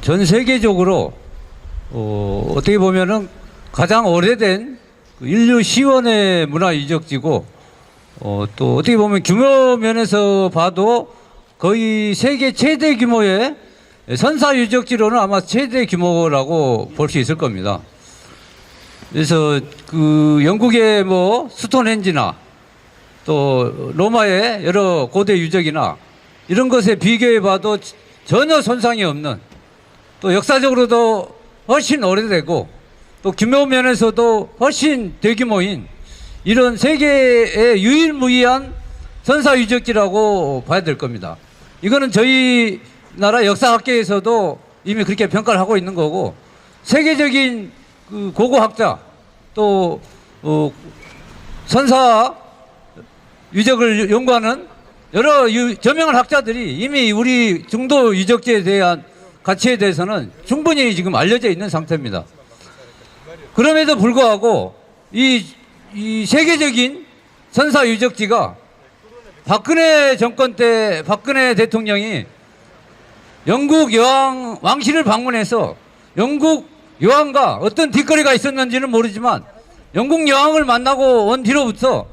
전 세계적으로 어, 어떻게 보면은 가장 오래된 그 인류 시원의 문화 유적지고 어, 또 어떻게 보면 규모 면에서 봐도 거의 세계 최대 규모의 선사 유적지로는 아마 최대 규모라고 볼 수 있을 겁니다. 그래서 그 영국의 뭐 스톤헨지나 또 로마의 여러 고대 유적이나 이런 것에 비교해 봐도 전혀 손상이 없는 또 역사적으로도 훨씬 오래되고 또 규모 면에서도 훨씬 대규모인 이런 세계의 유일무이한 선사 유적지라고 봐야 될 겁니다. 이거는 저희 나라 역사학계에서도 이미 그렇게 평가를 하고 있는 거고 세계적인 그 고고학자 또 어, 선사 유적을 연구하는 여러 유, 저명한 학자들이 이미 우리 중도 유적지에 대한 가치에 대해서는 충분히 지금 알려져 있는 상태입니다. 그럼에도 불구하고 이, 이 세계적인 선사 유적지가 박근혜 정권 때 박근혜 대통령이 영국 여왕 왕실을 방문해서 영국 여왕과 어떤 뒷거리가 있었는지는 모르지만 영국 여왕을 만나고 온 뒤로부터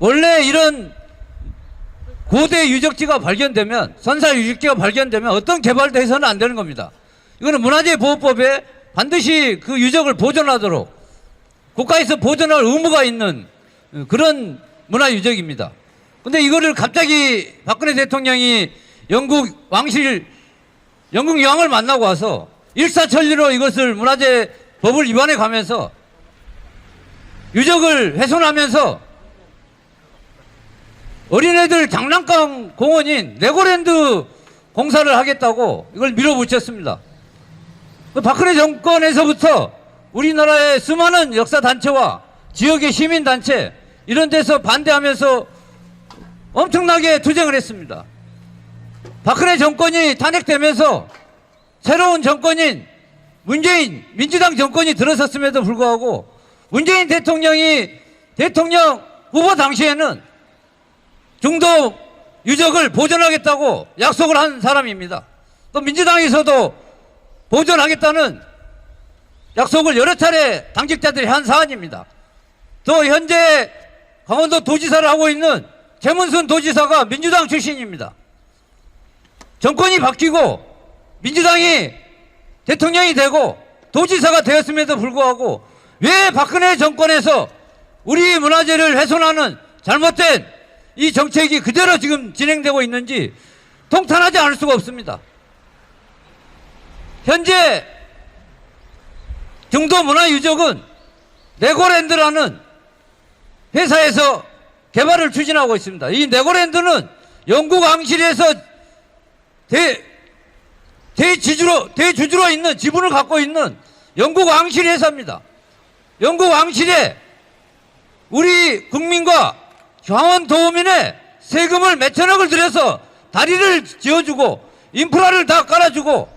원래 이런 고대 유적지가 발견되면 선사 유적지가 발견되면 어떤 개발도 해서는 안 되는 겁니다. 이거는 문화재 보호법에 반드시 그 유적을 보존하도록 국가에서 보존할 의무가 있는 그런 문화 유적입니다. 근데 이거를 갑자기 박근혜 대통령이 영국 왕실 영국 여왕을 만나고 와서 일사천리로 이것을 문화재 법을 위반해 가면서 유적을 훼손하면서 어린애들 장난감 공원인 레고랜드 공사를 하겠다고 이걸 밀어붙였습니다. 그 박근혜 정권에서부터 우리나라의 수많은 역사 단체와 지역의 시민 단체 이런 데서 반대하면서 엄청나게 투쟁을 했습니다. 박근혜 정권이 탄핵되면서 새로운 정권인 문재인 민주당 정권이 들어섰음에도 불구하고 문재인 대통령이 대통령 후보 당시에는 중도 유적을 보존하겠다고 약속을 한 사람입니다. 또 민주당에서도 보존하겠다는 약속을 여러 차례 당직자들이 한 사안입니다. 또 현재 강원도 도지사를 하고 있는 최문순 도지사가 민주당 출신입니다. 정권이 바뀌고 민주당이 대통령이 되고 도지사가 되었음에도 불구하고 왜 박근혜 정권에서 우리 문화재를 훼손하는 잘못된 이 정책이 그대로 지금 진행되고 있는지 통탄하지 않을 수가 없습니다. 현재 중도 문화유적은 네고랜드라는 회사에서 개발을 추진하고 있습니다. 이 네고랜드는 영국 왕실에서 대, 대지주로, 대주주로 있는 지분을 갖고 있는 영국 왕실 회사입니다. 영국 왕실에 우리 국민과 강원 도민의 세금을 몇천억을 들여서 다리를 지어주고 인프라를 다 깔아주고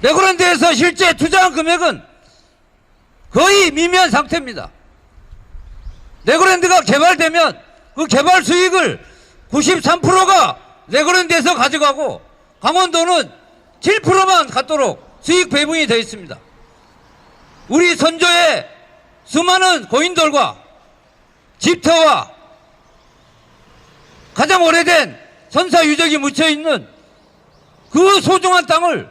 네고랜드에서 실제 투자한 금액은 거의 미미한 상태입니다. 네고랜드가 개발되면 그 개발 수익을 93%가 네고랜드에서 가져가고 강원도는 7%만 갖도록 수익 배분이 되어 있습니다. 우리 선조의 수많은 고인돌과 집터와 가장 오래된 선사 유적이 묻혀 있는 그 소중한 땅을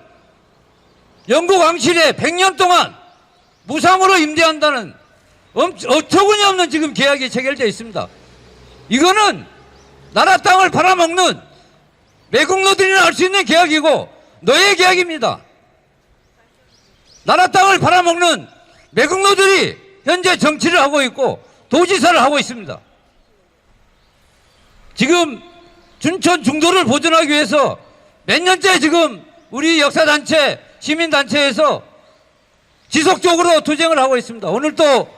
영국 왕실에 100년 동안 무상으로 임대한다는 엄- 어처구니 없는 지금 계약이 체결되어 있습니다. 이거는 나라 땅을 팔아먹는 매국노들이나 할 수 있는 계약이고 노예 계약입니다. 나라 땅을 팔아먹는 매국노들이 현재 정치를 하고 있고 도지사를 하고 있습니다. 지금 춘천 중도를 보존하기 위해서 몇 년째 지금 우리 역사단체, 시민단체에서 지속적으로 투쟁을 하고 있습니다. 오늘 또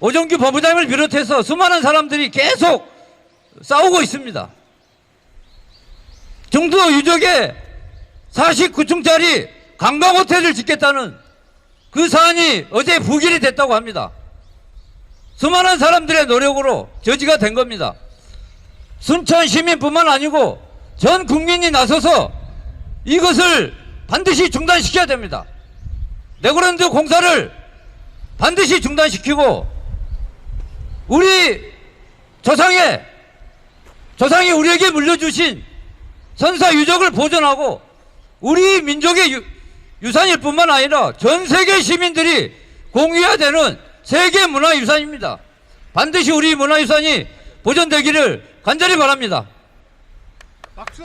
오정규 법무장을 비롯해서 수많은 사람들이 계속 싸우고 있습니다. 중도 유적에 49층짜리 관광호텔을 짓겠다는 그 사안이 어제 부결이 됐다고 합니다. 수많은 사람들의 노력으로 저지가 된 겁니다. 순천 시민뿐만 아니고 전 국민이 나서서 이것을 반드시 중단시켜야 됩니다. 네고랜드 공사를 반드시 중단시키고 우리 조상의 조상이 우리에게 물려주신 선사 유적을 보존하고 우리 민족의 유, 유산일 뿐만 아니라 전 세계 시민들이 공유해야 되는 세계 문화유산입니다. 반드시 우리 문화유산이 보존되기를 간절히 바랍니다. 박수!